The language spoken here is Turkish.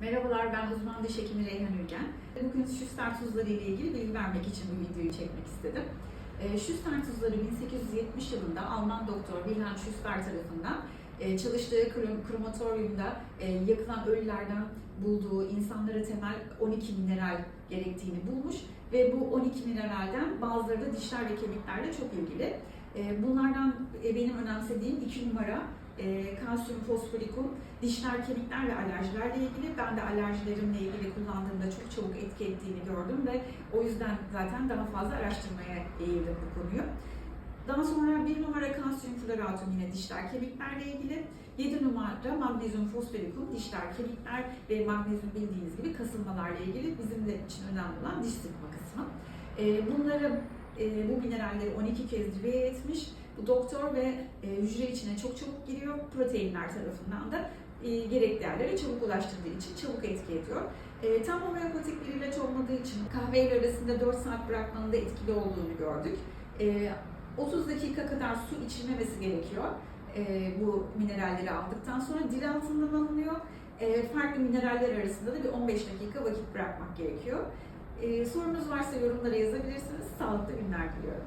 Merhabalar, ben uzman diş hekimi Reyhan Ülgen. Bugün şüster tuzları ile ilgili bilgi vermek için bu videoyu çekmek istedim. Şüster tuzları 1870 yılında Alman doktor Wilhelm Schüster tarafından e, çalıştığı krom- krematoryumda e, yakılan ölülerden bulduğu insanlara temel 12 mineral gerektiğini bulmuş ve bu 12 mineralden bazıları da dişler ve kemiklerle çok ilgili. E, Bunlardan e, benim önemsediğim 2 numara e, kalsiyum fosforikum dişler, kemikler ve alerjilerle ilgili. Ben de alerjilerimle ilgili kullandığımda çok çabuk etki ettiğini gördüm ve o yüzden zaten daha fazla araştırmaya eğildim bu konuyu. Daha sonra bir numara kalsiyum floratum yine dişler, kemiklerle ilgili. 7 numara magnezyum fosforikum dişler, kemikler ve magnezyum bildiğiniz gibi kasılmalarla ilgili bizim de için önemli olan diş sıkma kısmı. E, bunları e, bu mineralleri 12 kez diviye etmiş. Bu doktor ve e, hücre içine çok çabuk giriyor. Proteinler tarafından da e, gerekli yerlere çabuk ulaştırdığı için çabuk etki ediyor. E, tam homeopatik bir ilaç olmadığı için kahveyle arasında 4 saat bırakmanın da etkili olduğunu gördük. E, 30 dakika kadar su içilmemesi gerekiyor. E, bu mineralleri aldıktan sonra dil altından alınıyor. E, farklı mineraller arasında da bir 15 dakika vakit bırakmak gerekiyor. E, sorunuz varsa yorumlara yazabilirsiniz. Sağlıklı günler diliyorum.